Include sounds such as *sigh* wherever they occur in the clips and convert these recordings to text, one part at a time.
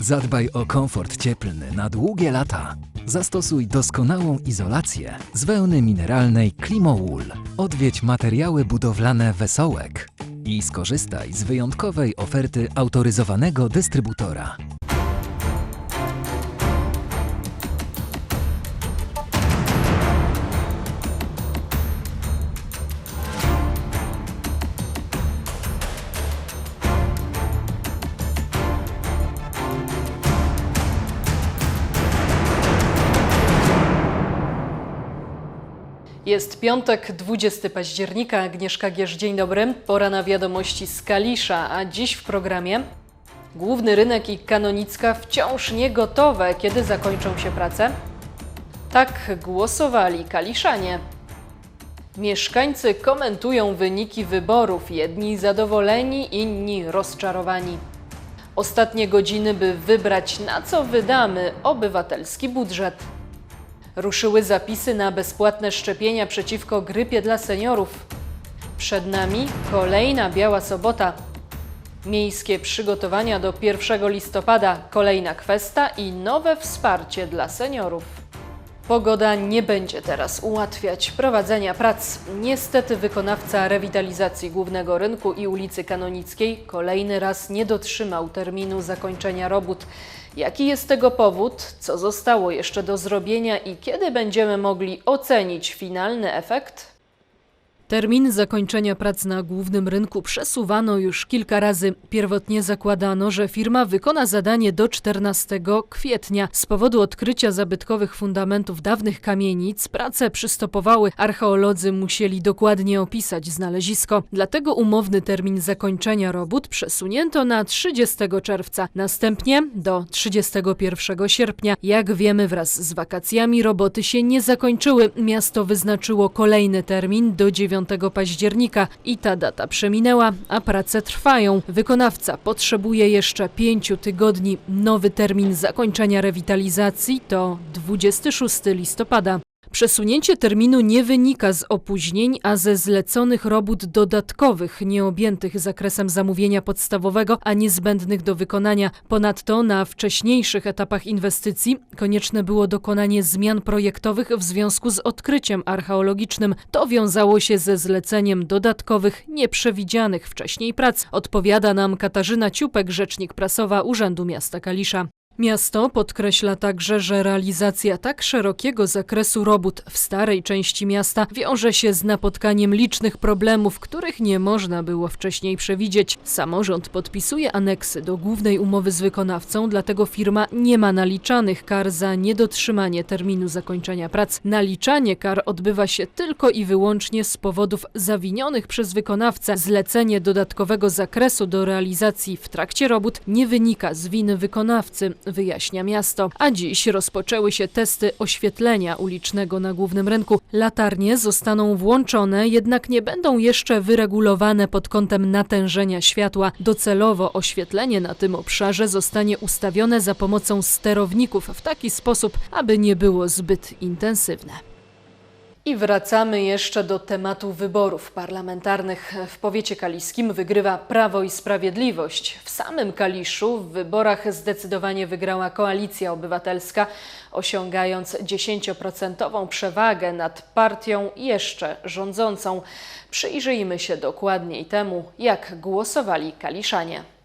Zadbaj o komfort cieplny na długie lata. Zastosuj doskonałą izolację z wełny mineralnej Klimowool. Odwiedź materiały budowlane Wesołek i skorzystaj z wyjątkowej oferty autoryzowanego dystrybutora. Jest piątek, 20 października. Agnieszka Gierz, dzień dobry. Pora na wiadomości z Kalisza, a dziś w programie Główny rynek i Kanonicka wciąż nie gotowe, kiedy zakończą się prace. Tak głosowali Kaliszanie. Mieszkańcy komentują wyniki wyborów, jedni zadowoleni, inni rozczarowani. Ostatnie godziny, by wybrać na co wydamy obywatelski budżet. Ruszyły zapisy na bezpłatne szczepienia przeciwko grypie dla seniorów. Przed nami kolejna biała sobota. Miejskie przygotowania do 1 listopada, kolejna kwesta i nowe wsparcie dla seniorów. Pogoda nie będzie teraz ułatwiać prowadzenia prac. Niestety wykonawca rewitalizacji głównego rynku i ulicy Kanonickiej kolejny raz nie dotrzymał terminu zakończenia robót. Jaki jest tego powód, co zostało jeszcze do zrobienia i kiedy będziemy mogli ocenić finalny efekt? Termin zakończenia prac na głównym rynku przesuwano już kilka razy. Pierwotnie zakładano, że firma wykona zadanie do 14 kwietnia. Z powodu odkrycia zabytkowych fundamentów dawnych kamienic prace przystopowały. Archeolodzy musieli dokładnie opisać znalezisko. Dlatego umowny termin zakończenia robót przesunięto na 30 czerwca. Następnie do 31 sierpnia. Jak wiemy, wraz z wakacjami roboty się nie zakończyły. Miasto wyznaczyło kolejny termin do 9 października i ta data przeminęła, a prace trwają. Wykonawca potrzebuje jeszcze pięciu tygodni. Nowy termin zakończenia rewitalizacji to 26 listopada. Przesunięcie terminu nie wynika z opóźnień, a ze zleconych robót dodatkowych, nieobjętych zakresem zamówienia podstawowego, a niezbędnych do wykonania. Ponadto na wcześniejszych etapach inwestycji konieczne było dokonanie zmian projektowych w związku z odkryciem archeologicznym. To wiązało się ze zleceniem dodatkowych, nieprzewidzianych wcześniej prac, odpowiada nam Katarzyna Ciupek, rzecznik prasowa Urzędu Miasta Kalisza. Miasto podkreśla także, że realizacja tak szerokiego zakresu robót w starej części miasta wiąże się z napotkaniem licznych problemów, których nie można było wcześniej przewidzieć. Samorząd podpisuje aneksy do głównej umowy z wykonawcą, dlatego firma nie ma naliczanych kar za niedotrzymanie terminu zakończenia prac. Naliczanie kar odbywa się tylko i wyłącznie z powodów zawinionych przez wykonawcę. Zlecenie dodatkowego zakresu do realizacji w trakcie robót nie wynika z winy wykonawcy wyjaśnia miasto. A dziś rozpoczęły się testy oświetlenia ulicznego na głównym rynku. Latarnie zostaną włączone, jednak nie będą jeszcze wyregulowane pod kątem natężenia światła. Docelowo oświetlenie na tym obszarze zostanie ustawione za pomocą sterowników w taki sposób, aby nie było zbyt intensywne. I wracamy jeszcze do tematu wyborów parlamentarnych. W powiecie kaliskim wygrywa Prawo i Sprawiedliwość. W samym Kaliszu w wyborach zdecydowanie wygrała Koalicja Obywatelska, osiągając 10% przewagę nad partią jeszcze rządzącą. Przyjrzyjmy się dokładniej temu, jak głosowali kaliszanie.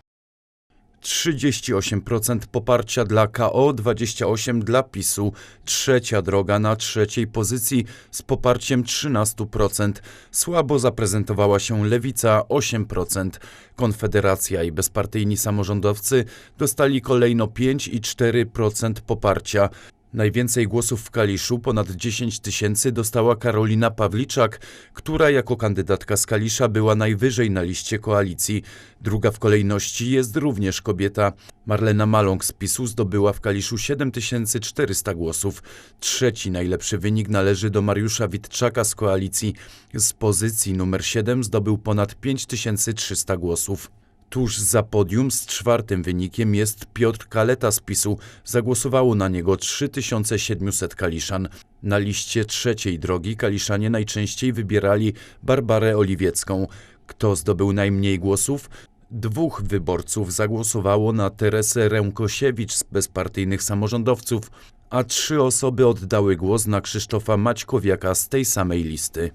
38% poparcia dla KO, 28% dla PiSu. Trzecia droga na trzeciej pozycji z poparciem 13%. Słabo zaprezentowała się Lewica 8%. Konfederacja i bezpartyjni samorządowcy dostali kolejno 5 i 4% poparcia. Najwięcej głosów w Kaliszu, ponad 10 tysięcy, dostała Karolina Pawliczak, która jako kandydatka z Kalisza była najwyżej na liście koalicji. Druga w kolejności jest również kobieta. Marlena Maląg z PiSu zdobyła w Kaliszu 7400 głosów. Trzeci najlepszy wynik należy do Mariusza Witczaka z koalicji. Z pozycji numer 7 zdobył ponad 5300 głosów. Tuż za podium z czwartym wynikiem jest Piotr Kaleta z PiSu. Zagłosowało na niego 3700 kaliszan. Na liście trzeciej drogi kaliszanie najczęściej wybierali Barbarę Oliwiecką. Kto zdobył najmniej głosów? Dwóch wyborców zagłosowało na Teresę Rękosiewicz z bezpartyjnych samorządowców, a trzy osoby oddały głos na Krzysztofa Maćkowiaka z tej samej listy.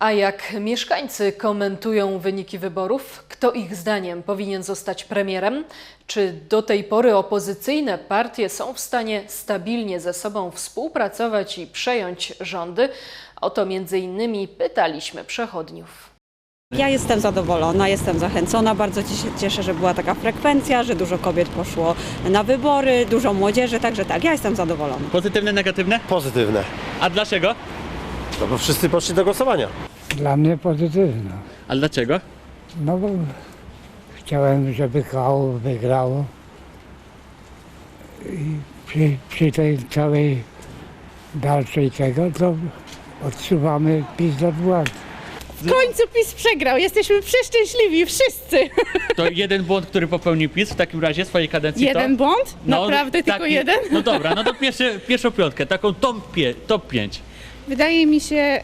A jak mieszkańcy komentują wyniki wyborów? Kto ich zdaniem powinien zostać premierem? Czy do tej pory opozycyjne partie są w stanie stabilnie ze sobą współpracować i przejąć rządy? O to między innymi pytaliśmy przechodniów. Ja jestem zadowolona, jestem zachęcona. Bardzo ci się cieszę, że była taka frekwencja, że dużo kobiet poszło na wybory, dużo młodzieży, także tak, ja jestem zadowolona. Pozytywne, negatywne? Pozytywne. A dlaczego? No bo wszyscy poszli do głosowania. Dla mnie pozytywna. A dlaczego? No bo chciałem, żeby KO wygrało. I przy, przy tej całej dalszej tego, to odsuwamy PiS od władzy. W końcu PiS przegrał. Jesteśmy przeszczęśliwi, wszyscy. *laughs* To jeden błąd, który popełnił PiS w takim razie w swojej kadencji Jeden to? błąd? No, Naprawdę tylko taki- jeden? No dobra, no to pierwszy, pierwszą piątkę, taką top, pie, top 5. Wydaje mi się,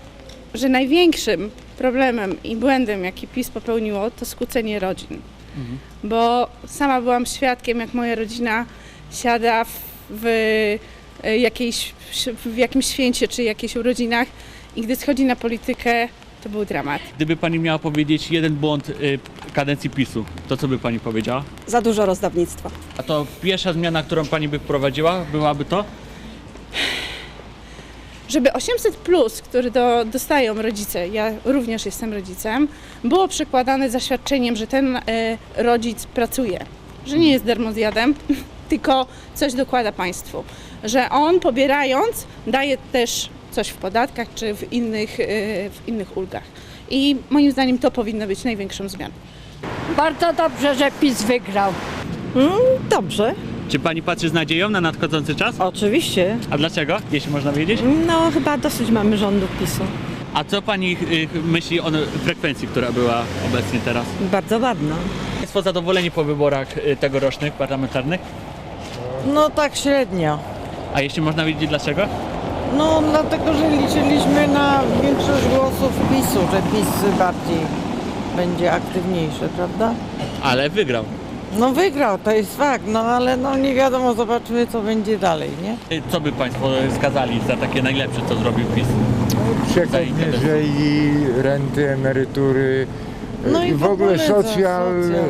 że największym problemem i błędem, jaki PiS popełniło, to skłócenie rodzin. Bo sama byłam świadkiem, jak moja rodzina siada w, w, e, jakiejś, w jakimś święcie czy jakichś urodzinach i gdy schodzi na politykę, to był dramat. Gdyby pani miała powiedzieć jeden błąd y, kadencji PiSu, to co by pani powiedziała? Za dużo rozdawnictwa. A to pierwsza zmiana, którą pani by wprowadziła, byłaby to? Żeby 800, plus, który do, dostają rodzice, ja również jestem rodzicem, było przekładane zaświadczeniem, że ten e, rodzic pracuje, że nie jest darmozjadem, *laughs* tylko coś dokłada państwu, że on pobierając daje też coś w podatkach czy w innych, e, w innych ulgach. I moim zdaniem to powinno być największą zmianą. Bardzo dobrze, że PiS wygrał. Dobrze, Czy pani patrzy z nadzieją na nadchodzący czas? oczywiście. A dlaczego, jeśli można wiedzieć? No chyba dosyć mamy rządów PiSu. A co pani y, myśli o frekwencji, która była obecnie teraz? Bardzo ładna. Państwo zadowoleni po wyborach y, tegorocznych, parlamentarnych? No tak średnio. A jeśli można wiedzieć dlaczego? No dlatego, że liczyliśmy na większość głosów PiSu, że PiS bardziej będzie aktywniejszy, prawda? Ale wygrał. No wygrał, to jest fakt, no ale no nie wiadomo, zobaczymy co będzie dalej, nie? Co by Państwo skazali za takie najlepsze, co zrobił PiS? Przekop Zainteresował. mierzei, renty, emerytury No i i w w ogóle za socjal socjal.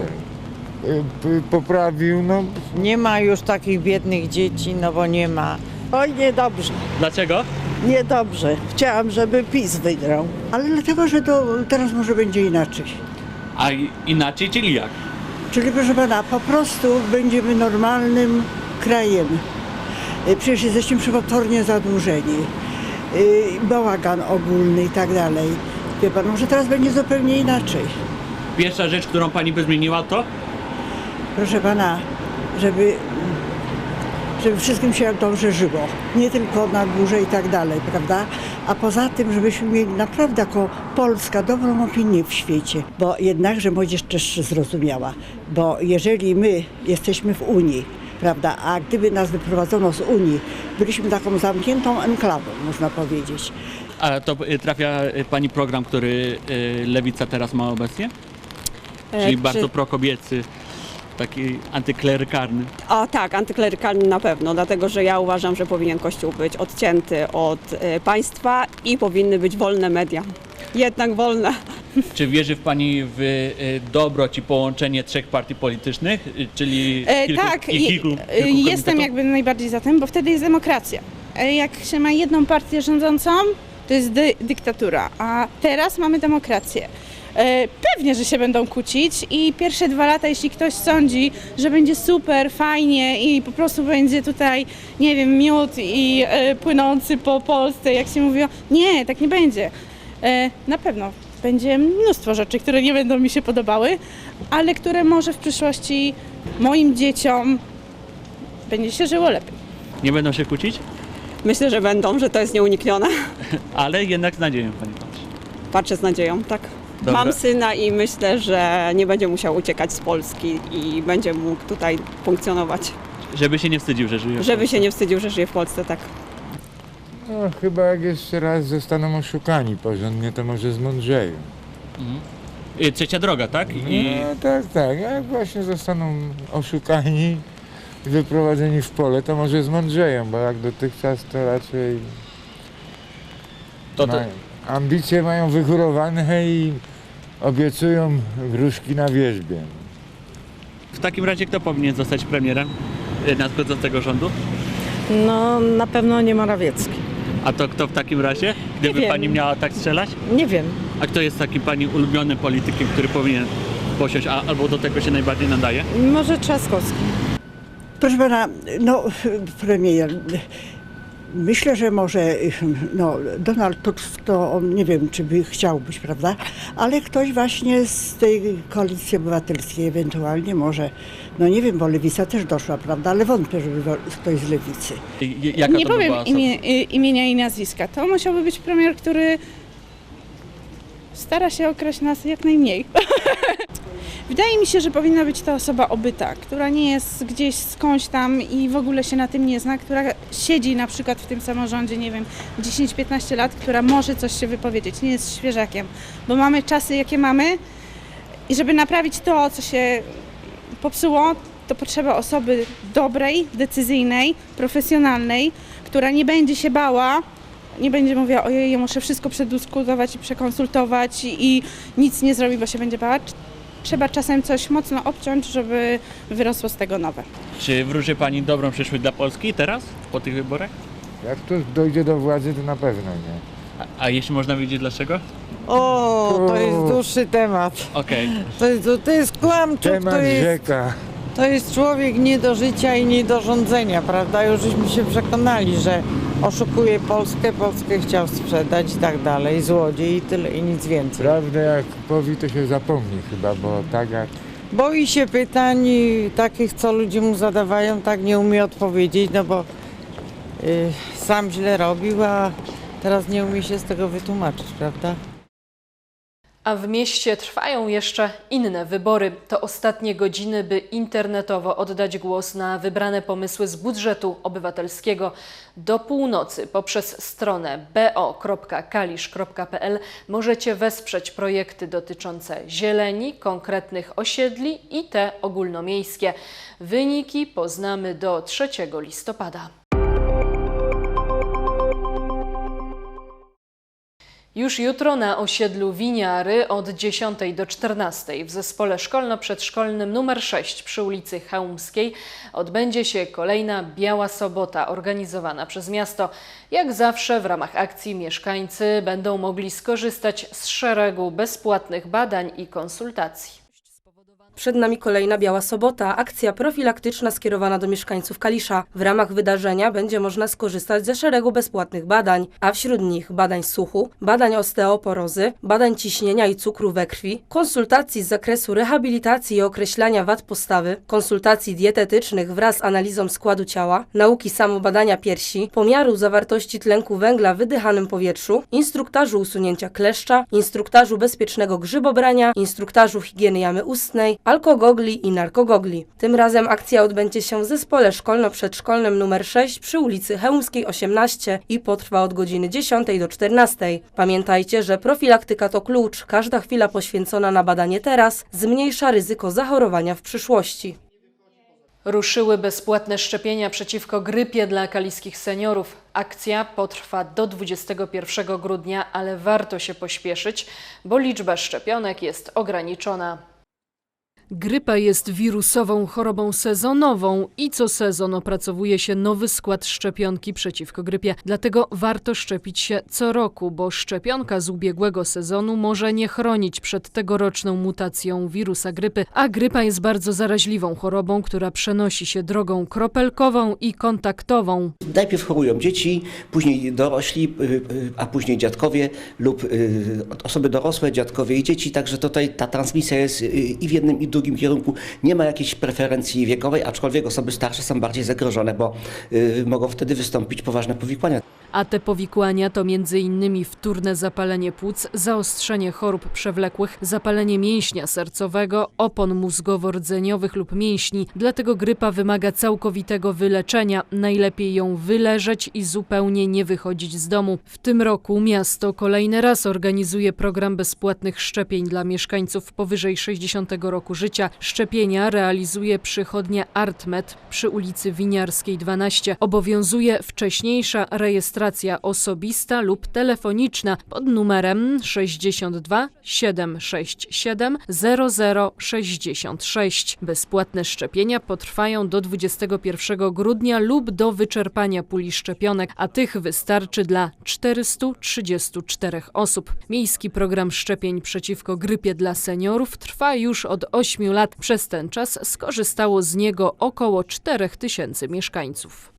y, p- poprawił, no Nie ma już takich biednych dzieci, no bo nie ma. Oj, niedobrze, Dlaczego? niedobrze. Chciałam, żeby PiS wygrał. Ale dlatego, że to teraz może będzie inaczej. A i- inaczej, czyli jak? Czyli proszę pana, po prostu będziemy normalnym krajem. Y, Przecież jesteśmy przewodornie zadłużeni. Y, Bałagan ogólny i tak dalej. Wie pan, może teraz będzie zupełnie inaczej. Pierwsza rzecz, którą Pani by zmieniła to? Proszę pana, żeby, żeby wszystkim się dobrze żyło. Nie tylko na górze i tak dalej, prawda? A poza tym, żebyśmy mieli naprawdę jako Polska dobrą opinię w świecie. Bo jednakże młodzież też zrozumiała. Bo jeżeli my jesteśmy w Unii, prawda, a gdyby nas wyprowadzono z Unii, byliśmy taką zamkniętą enklawą, można powiedzieć. A to y, trafia y, Pani program, który y, Lewica teraz ma obecnie? E, Czyli czy- bardzo prokobiecy, taki antyklerykalny. O tak, antyklerykalny na pewno, dlatego że ja uważam, że powinien Kościół być odcięty od e, państwa i powinny być wolne media. Jednak wolne. Czy wierzy w Pani w y, dobroć i połączenie trzech partii politycznych, y, czyli E, kilku, tak, i kilku, e, kilku jestem jakby najbardziej za tym, bo wtedy jest demokracja. E, Jak się ma jedną partię rządzącą, to jest dy dyktatura, a teraz mamy demokrację. E, Pewnie, że się będą kłócić i pierwsze dwa lata, jeśli ktoś sądzi, że będzie super, fajnie i po prostu będzie tutaj, nie wiem, miód i e, płynący po Polsce, jak się mówiło, nie, tak nie będzie. E, Na pewno będzie mnóstwo rzeczy, które nie będą mi się podobały, ale które może w przyszłości moim dzieciom będzie się żyło lepiej. Nie będą się kłócić, Myślę, że będą, że to jest nieuniknione. *laughs* ale jednak z nadzieją Pani patrzy. Patrzę z nadzieją, tak. Dobra. Mam syna i myślę, że nie będzie musiał uciekać z Polski i będzie mógł tutaj funkcjonować. Żeby się nie wstydził, że żyje. w Żeby Polsce. się nie wstydził, że żyje w Polsce, tak. no, chyba jak jeszcze raz zostaną oszukani porządnie, to może zmądrzeją. Mhm. Y, Trzecia droga, tak? I No, tak, tak. Jak właśnie zostaną oszukani i wyprowadzeni w pole, to może zmądrzeją, bo jak dotychczas to raczej to, to, mają, ambicje mają wygórowane i obiecują gruszki na wierzbie. w takim razie kto powinien zostać premierem y, nadchodzącego rządu? No na pewno nie Morawiecki. A to kto w takim razie? Gdyby wiem. pani miała tak strzelać? Nie wiem. A kto jest takim pani ulubionym politykiem, który powinien posiąść, a, albo do tego się najbardziej nadaje? Może Trzaskowski. Proszę pana, no premier, myślę, że może no, Donald Tusk to on nie wiem, czy by chciał być, prawda? Ale ktoś właśnie z tej koalicji obywatelskiej ewentualnie może, no nie wiem, bo lewica też doszła, prawda? Ale wątpię, żeby ktoś z lewicy. I- Jaka nie to by powiem była osoba? imię, y, imienia i nazwiska. To musiałby być premier, który stara się okraść nas jak najmniej. *laughs* Wydaje mi się, że powinna być to osoba obyta, która nie jest gdzieś skądś tam i w ogóle się na tym nie zna, która siedzi na przykład w tym samorządzie, nie wiem, 10-15 lat, która może coś się wypowiedzieć, nie jest świeżakiem, bo mamy czasy, jakie mamy i żeby naprawić to, co się popsuło, to potrzeba osoby dobrej, decyzyjnej, profesjonalnej, która nie będzie się bała, nie będzie mówiła, ojej, ja muszę wszystko przedyskutować i przekonsultować i, i nic nie zrobi, bo się będzie bała. Tr- Trzeba czasem coś mocno obciąć, żeby wyrosło z tego nowe. Czy wróży pani dobrą przyszłość dla Polski teraz, po tych wyborach? Jak ktoś dojdzie do władzy, to na pewno nie. A, a jeśli można wiedzieć dlaczego? O, to jest dłuższy temat. Okej. To jest, to jest kłamczuk, Temat to jest, rzeka. to jest człowiek nie do życia i nie do rządzenia, prawda? Już żeśmy się przekonali, że oszukuje Polskę, Polskę chciał sprzedać i tak dalej, złodziej i tyle i nic więcej. Prawdę jak powi, to się zapomni chyba, bo tak jak Boi się pytań takich, co ludzie mu zadawają, tak nie umie odpowiedzieć, no bo y, sam źle robił, a teraz nie umie się z tego wytłumaczyć, prawda? A w mieście trwają jeszcze inne wybory. To ostatnie godziny, by internetowo oddać głos na wybrane pomysły z budżetu obywatelskiego. Do północy poprzez stronę bo.kalisz.pl możecie wesprzeć projekty dotyczące zieleni, konkretnych osiedli i te ogólnomiejskie. Wyniki poznamy do 3 listopada. Już jutro na osiedlu Winiary od 10 do 14 w zespole szkolno-przedszkolnym nr 6 przy ulicy Chełmskiej odbędzie się kolejna Biała Sobota organizowana przez miasto. Jak zawsze w ramach akcji mieszkańcy będą mogli skorzystać z szeregu bezpłatnych badań i konsultacji. Przed nami kolejna Biała Sobota, akcja profilaktyczna skierowana do mieszkańców Kalisza. W ramach wydarzenia będzie można skorzystać ze szeregu bezpłatnych badań, a wśród nich badań słuchu, badań osteoporozy, badań ciśnienia i cukru we krwi, konsultacji z zakresu rehabilitacji i określania wad postawy, konsultacji dietetycznych wraz z analizą składu ciała, nauki samobadania piersi, pomiaru zawartości tlenku węgla w wydychanym powietrzu, instruktażu usunięcia kleszcza, instruktażu bezpiecznego grzybobrania, instruktażu higieny jamy ustnej, alkogogli i narkogogli. Tym razem akcja odbędzie się w zespole szkolno-przedszkolnym nr 6 przy ulicy Chełmskiej 18 i potrwa od godziny 10 do 14. Pamiętajcie, że profilaktyka to klucz. Każda chwila poświęcona na badanie teraz zmniejsza ryzyko zachorowania w przyszłości. Ruszyły bezpłatne szczepienia przeciwko grypie dla kaliskich seniorów. Akcja potrwa do 21 grudnia, ale warto się pośpieszyć, bo liczba szczepionek jest ograniczona. Grypa jest wirusową chorobą sezonową i co sezon opracowuje się nowy skład szczepionki przeciwko grypie. Dlatego warto szczepić się co roku, bo szczepionka z ubiegłego sezonu może nie chronić przed tegoroczną mutacją wirusa grypy, a grypa jest bardzo zaraźliwą chorobą, która przenosi się drogą kropelkową i kontaktową. Najpierw chorują dzieci, później dorośli, y, y, a później dziadkowie lub y, osoby dorosłe, dziadkowie i dzieci, także tutaj ta transmisja jest i w jednym i w drugim kierunku. Nie ma jakiejś preferencji wiekowej, aczkolwiek osoby starsze są bardziej zagrożone, bo y, mogą wtedy wystąpić poważne powikłania. A te powikłania to m.in. wtórne zapalenie płuc, zaostrzenie chorób przewlekłych, zapalenie mięśnia sercowego, opon mózgowo-rdzeniowych lub mięśni. Dlatego grypa wymaga całkowitego wyleczenia. Najlepiej ją wyleżeć i zupełnie nie wychodzić z domu. W tym roku miasto kolejny raz organizuje program bezpłatnych szczepień dla mieszkańców powyżej 60 roku życia. Szczepienia realizuje przychodnia Artmed przy ulicy Winiarskiej 12. Obowiązuje wcześniejsza rejestracja osobista lub telefoniczna pod numerem 62 767 0066. Bezpłatne szczepienia potrwają do 21 grudnia lub do wyczerpania puli szczepionek, a tych wystarczy dla 434 osób. Miejski program szczepień przeciwko grypie dla seniorów trwa już od 8 lat. Przez ten czas skorzystało z niego około 4 tysięcy mieszkańców.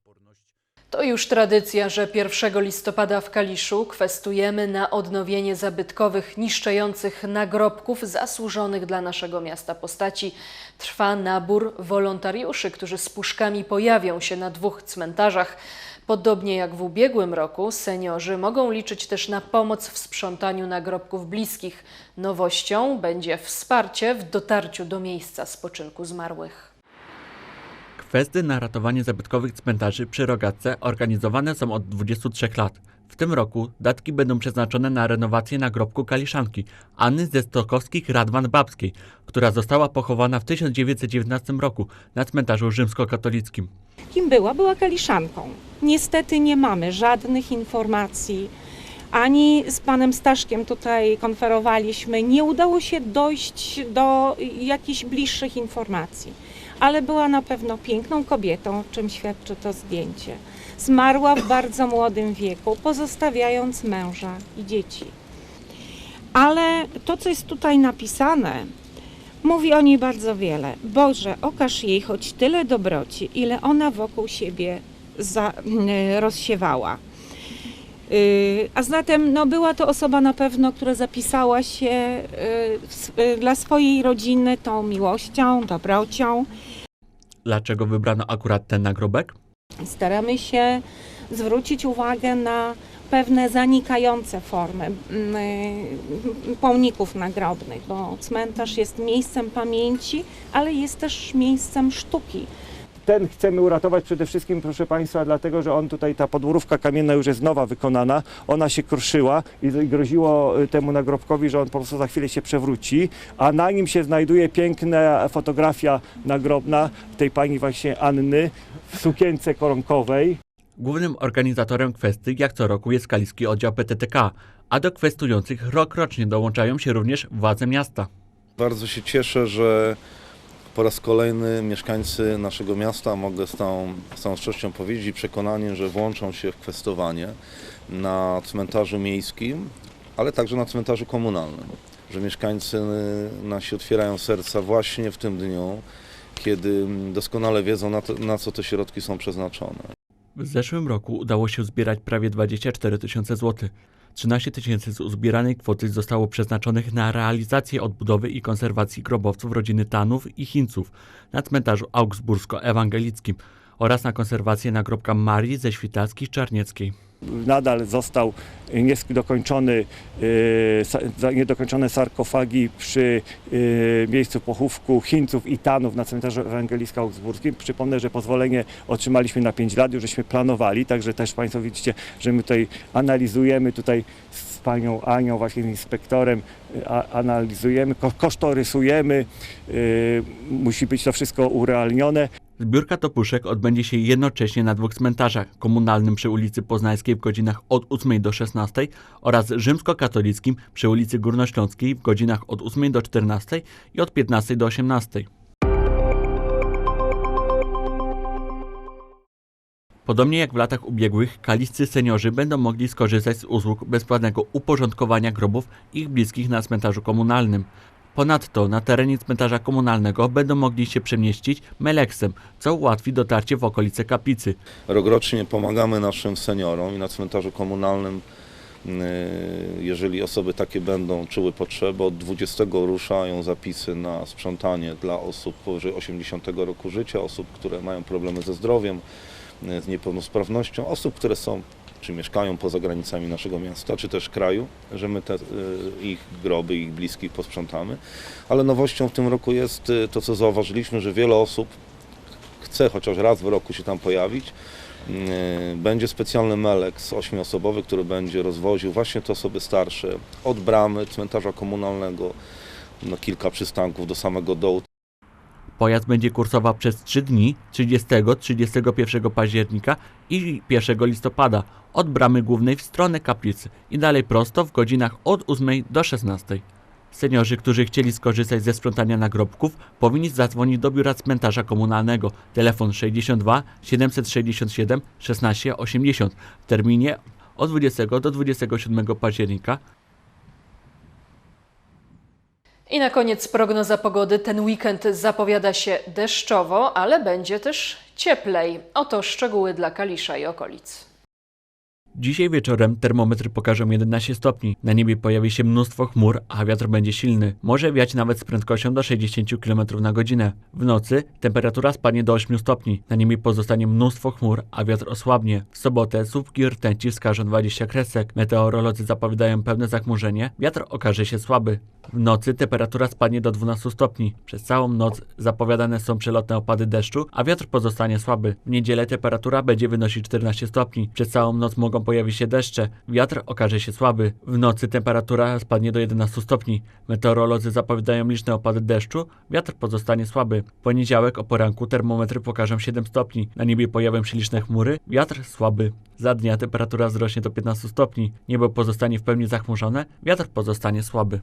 To już tradycja, że 1 listopada w Kaliszu kwestujemy na odnowienie zabytkowych, niszczących nagrobków zasłużonych dla naszego miasta postaci. Trwa nabór wolontariuszy, którzy z puszkami pojawią się na dwóch cmentarzach. Podobnie jak w ubiegłym roku, seniorzy mogą liczyć też na pomoc w sprzątaniu nagrobków bliskich. Nowością będzie wsparcie w dotarciu do miejsca spoczynku zmarłych. Kwestie na ratowanie zabytkowych cmentarzy przy Rogatce organizowane są od 23 lat. W tym roku datki będą przeznaczone na renowację nagrobku Kaliszanki Anny ze Stokowskich-Radwan-Babskiej, która została pochowana w 1919 roku na cmentarzu rzymskokatolickim. Kim była? Była Kaliszanką. Niestety nie mamy żadnych informacji. Ani z panem Staszkiem tutaj konferowaliśmy. Nie udało się dojść do jakichś bliższych informacji. Ale była na pewno piękną kobietą, czym świadczy to zdjęcie. Zmarła w bardzo młodym wieku, pozostawiając męża i dzieci. Ale to, co jest tutaj napisane, mówi o niej bardzo wiele. Boże, okaż jej choć tyle dobroci, ile ona wokół siebie za, y, rozsiewała. Y, A zatem no, była to osoba na pewno, która zapisała się y, y, dla swojej rodziny tą miłością, dobrocią. Dlaczego wybrano akurat ten nagrobek? Staramy się zwrócić uwagę na pewne zanikające formy mm, pomników nagrobnych, bo cmentarz jest miejscem pamięci, ale jest też miejscem sztuki. Ten chcemy uratować przede wszystkim, proszę Państwa, dlatego, że on tutaj, ta podmurówka kamienna już jest nowa wykonana, ona się kruszyła i groziło y, temu nagrobkowi, że on po prostu za chwilę się przewróci, a na nim się znajduje piękna fotografia nagrobna tej pani właśnie Anny w sukience koronkowej. Głównym organizatorem kwestii jak co roku jest Kaliski Oddział PTTK, a do kwestujących rok rocznie dołączają się również władze miasta. Bardzo się cieszę, że po raz kolejny mieszkańcy naszego miasta, mogę z całą, z całą szczerością powiedzieć i przekonaniem, że włączą się w kwestowanie na cmentarzu miejskim, ale także na cmentarzu komunalnym. Że mieszkańcy nasi otwierają serca właśnie w tym dniu, kiedy doskonale wiedzą, na, to, na co te środki są przeznaczone. W zeszłym roku udało się zbierać prawie 24 tysiące złotych. 13 tysięcy z uzbieranej kwoty zostało przeznaczonych na realizację odbudowy i konserwacji grobowców rodziny Tanów i Chińców na cmentarzu augsbursko-ewangelickim oraz na konserwację nagrobka Marii ze Świtalskich-Czarnieckiej. Nadal został niedokończony, y, niedokończone sarkofagi przy y, miejscu pochówku Chińców i Tanów na cmentarzu ewangelicko-augsburskim. Przypomnę, że pozwolenie otrzymaliśmy na 5 lat, już żeśmy planowali, także też Państwo widzicie, że my tutaj analizujemy tutaj z panią Anią, właśnie inspektorem, y, analizujemy, ko- kosztorysujemy, musi być to wszystko urealnione. Zbiórka topuszek odbędzie się jednocześnie na dwóch cmentarzach, komunalnym przy ulicy Poznańskiej w godzinach od 8 do 16 oraz rzymskokatolickim przy ulicy Górnośląskiej w godzinach od 8 do 14 i od 15 do 18. Podobnie jak w latach ubiegłych, kaliscy seniorzy będą mogli skorzystać z usług bezpłatnego uporządkowania grobów ich bliskich na cmentarzu komunalnym. Ponadto na terenie cmentarza komunalnego będą mogli się przemieścić meleksem, co ułatwi dotarcie w okolice kaplicy. Rokrocznie pomagamy naszym seniorom i na cmentarzu komunalnym Jeżeli osoby takie będą czuły potrzebę, od 20 ruszają zapisy na sprzątanie dla osób powyżej 80 roku życia, osób, które mają problemy ze zdrowiem, y, z niepełnosprawnością, osób, które są czy mieszkają poza granicami naszego miasta, czy też kraju, że my te, y, ich groby, ich bliskich posprzątamy. Ale nowością w tym roku jest y, to, co zauważyliśmy, że wiele osób chce chociaż raz w roku się tam pojawić. Y, Będzie specjalny melek z ośmioosobowy, który będzie rozwoził właśnie te osoby starsze od bramy cmentarza komunalnego na kilka przystanków do samego dołu. Pojazd będzie kursował przez 3 dni 30-31 października i 1 listopada od bramy głównej w stronę kaplicy i dalej prosto w godzinach od 8 do 16. Seniorzy, którzy chcieli skorzystać ze sprzątania nagrobków, powinni zadzwonić do biura cmentarza komunalnego. Telefon 62 767 16 80 w terminie od 20 do 27 października I na koniec prognoza pogody. Ten weekend zapowiada się deszczowo, ale będzie też cieplej. Oto szczegóły dla Kalisza i okolic. Dzisiaj wieczorem termometry pokażą 11 stopni. Na niebie pojawi się mnóstwo chmur, a wiatr będzie silny. Może wiać nawet z prędkością do 60 km na godzinę. W nocy temperatura spadnie do 8 stopni. Na niebie pozostanie mnóstwo chmur, a wiatr osłabnie. W sobotę słupki rtęci wskażą 20 kresek. Meteorolodzy zapowiadają pełne zachmurzenie. Wiatr okaże się słaby. W nocy temperatura spadnie do 12 stopni. Przez całą noc zapowiadane są przelotne opady deszczu, a wiatr pozostanie słaby. W niedzielę temperatura będzie wynosić 14 stopni. Przez całą noc mogą pojawić się deszcze. Wiatr okaże się słaby. W nocy temperatura spadnie do 11 stopni. Meteorolodzy zapowiadają liczne opady deszczu. Wiatr pozostanie słaby. W poniedziałek o poranku termometry pokażą 7 stopni. Na niebie pojawią się liczne chmury. Wiatr słaby. Za dnia temperatura wzrośnie do 15 stopni. Niebo pozostanie w pełni zachmurzone. Wiatr pozostanie słaby.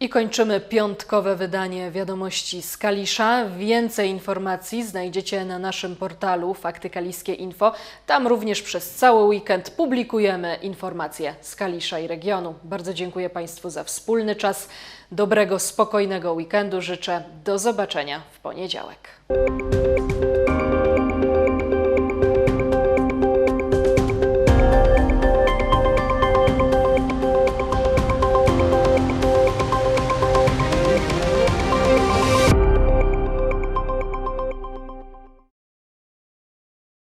I kończymy piątkowe wydanie wiadomości z Kalisza. Więcej informacji znajdziecie na naszym portalu Fakty Kaliskie Info. Tam również przez cały weekend publikujemy informacje z Kalisza i regionu. Bardzo dziękuję Państwu za wspólny czas. Dobrego, spokojnego weekendu życzę. Do zobaczenia w poniedziałek.